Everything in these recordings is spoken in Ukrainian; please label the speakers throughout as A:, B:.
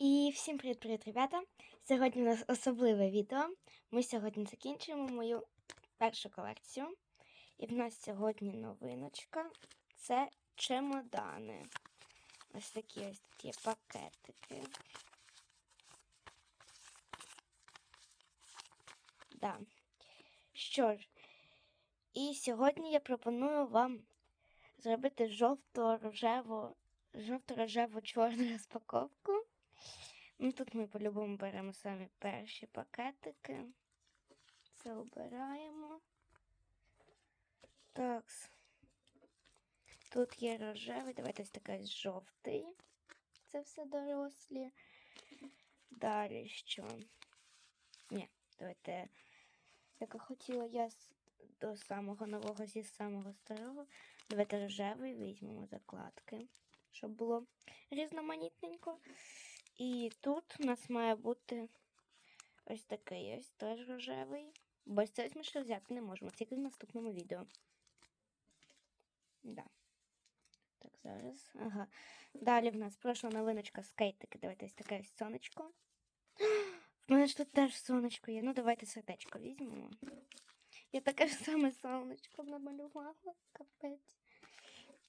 A: І всім привіт-привіт, ребята! Сьогодні у нас особливе відео. Ми сьогодні закінчуємо мою першу колекцію. І в нас сьогодні новиночка це чемодани. Ось такі ось тут пакетики. Да. Що ж, і сьогодні я пропоную вам зробити жовто-рожеву, жовто-рожево-чорну розпаковку. Ну, тут ми по-любому беремо самі перші пакетики. Це обираємо. Так. Тут є рожевий, давайте ось такий жовтий. Це все дорослі. Далі що? Ні, давайте, як хотіла я до самого нового зі самого старого. Давайте рожевий візьмемо закладки, щоб було різноманітненько. І тут у нас має бути ось такий ось теж рожевий. Бо ось цей ми ще взяти не можемо, тільки в наступному відео. Да. Так, зараз. Ага. Далі в нас пройшла новиночка скейтики. Давайте ось таке ось сонечко. В мене ж тут теж сонечко є. Ну, давайте сердечко візьмемо. Я таке ж саме сонечко намалювала. Капець.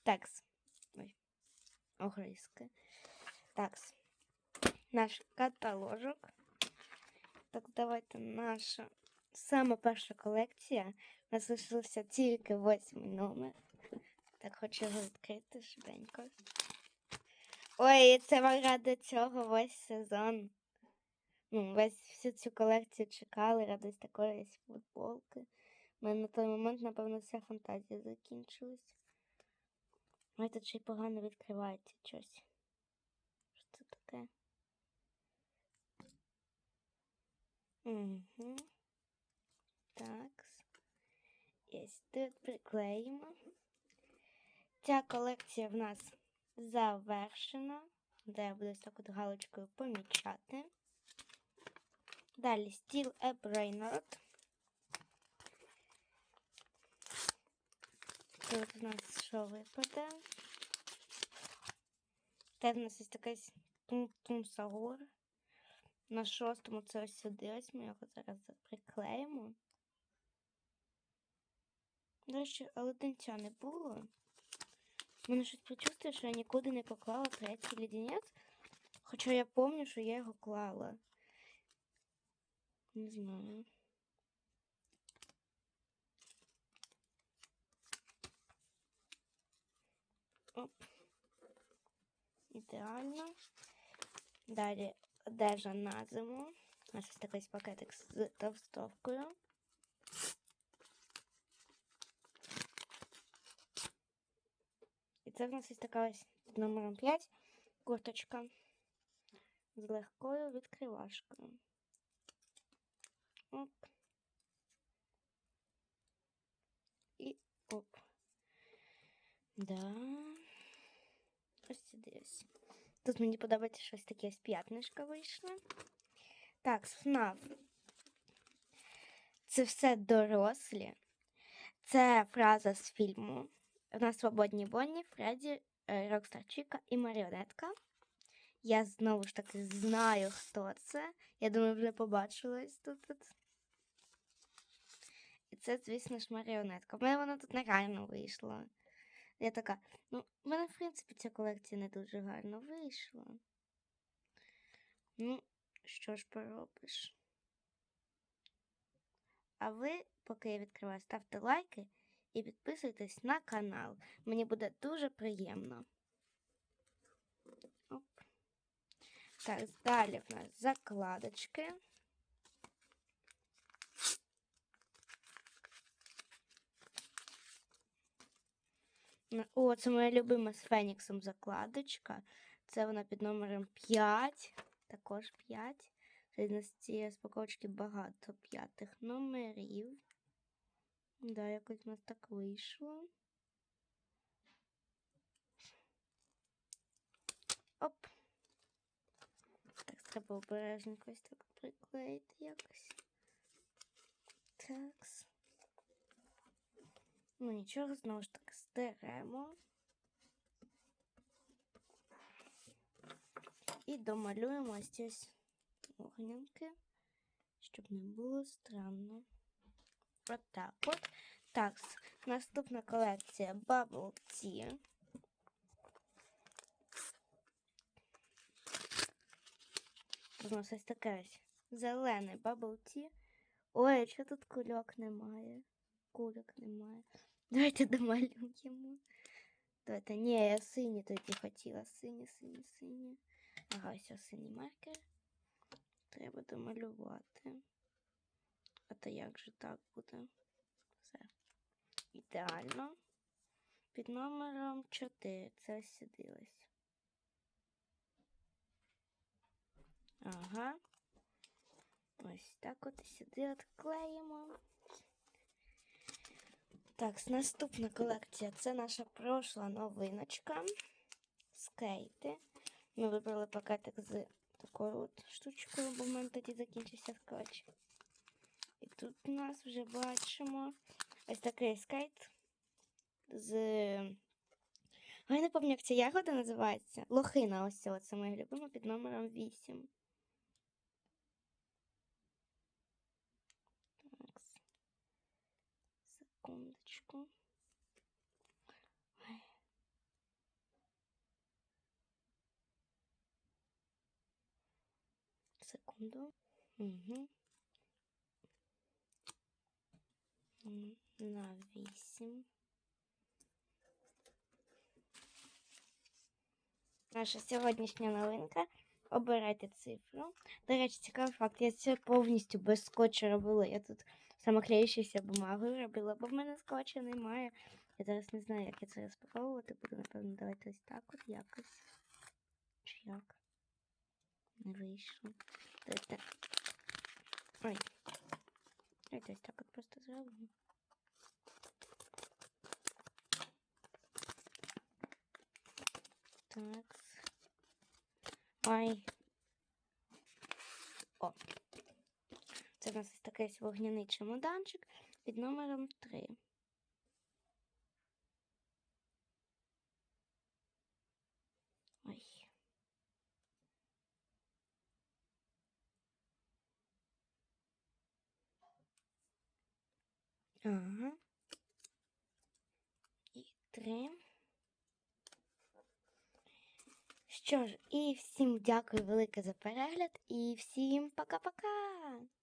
A: Такс. Ой. Огризки. Такс наш каталожок. Так, давайте наша сама перша колекція. У нас лишився тільки восьмий номер. Так, хочу його відкрити швиденько. Ой, це ми ради цього весь сезон. Ну, весь всю цю колекцію чекали ради такої ось футболки. У мене на той момент, напевно, вся фантазія закінчилась. Ой, тут ще й погано відкривається щось. Що це таке? Угу. Так. І ось тут приклеїмо. Ця колекція в нас завершена. Де я буду так от галочкою помічати. Далі Steel a Brainerd. Тут у нас що випаде? Це в нас ось такий тум-тум-сагор. На шостому це ось сюди. Ось ми його зараз приклеїмо. До речі, але денця не було. Мене щось почувствує, що я нікуди не поклала третій лідінець. Хоча я пам'ятаю, що я його клала. Не знаю. Оп. Ідеально. Далі одежа на зиму. Нас ось такий пакетик з товстовкою. І це в нас ось така ось під номером 5 курточка з легкою відкривашкою. Оп. І оп. Да. Ось сюди ось. Тут мені подобається щось таке ось п'ятнишко вийшло. Так, ФНАФ. Це все дорослі. Це фраза з фільму. На свободній Бонні, Фредді, е, Рокстар Чіка і Маріонетка. Я знову ж таки знаю, хто це. Я думаю, вже побачилась тут. І це, звісно ж, маріонетка. В мене вона тут негарно вийшла. Я така, ну, в мене, в принципі, ця колекція не дуже гарно вийшла. Ну, що ж поробиш? А ви, поки я відкриваю, ставте лайки і підписуйтесь на канал. Мені буде дуже приємно. Оп. Так, далі в нас закладочки. О, це моя любима з Феніксом закладочка. Це вона під номером 5. Також 5. Це з цієї розпаковочки багато п'ятих номерів. Да, якось у нас так вийшло. Оп. Так, треба обережненько ось так приклеїти якось. Такс. Ну нічого, знову ж таки стеремо. І домалюємо ось ці ось вогнянки, щоб не було странно. От так от. Так, наступна колекція Bubble Tea. Тут у нас ось таке ось зелене Bubble Tea. Ой, що тут кульок немає? Кульок немає. Давайте домалюємо. Давайте, ні, я сині тоді хотіла. Сині, сині, сині. Ага, ось синій маркер. Треба домалювати. А то як же так буде? Все. Ідеально. Під номером 4. Це ось сюди. Ага. Ось так от сюди відклеїмо. Так, наступна колекція. Це наша прошла новиночка. Скейти. Ми вибрали пакетик з такою от штучкою, бо в мене тоді закінчився скотч. І тут у нас вже бачимо ось такий скейт з. Я не пам'ятаю, як ця ягода називається. Лохина, ось це моя любима під номером 8. Так. Секундочку. Секунду. Угу. На 8. Наша сьогоднішня новинка. Обирайте цифру. До речі, цікавий факт. Я це повністю без скотчу робила. Я тут самоклеючися бумагою робила, бо в мене скотча немає. Я зараз не знаю, як я це розпаковувати. Буду, напевно, давайте ось так от якось. Чи як? Не вийшло. Давайте. Ой. Давайте ось так от просто зробимо. Так. Ой. О. В нас ось такий вогняний чемоданчик під номером 3. Ой. Ага. І три. Що ж, і всім дякую велике за перегляд, і всім пока-пока!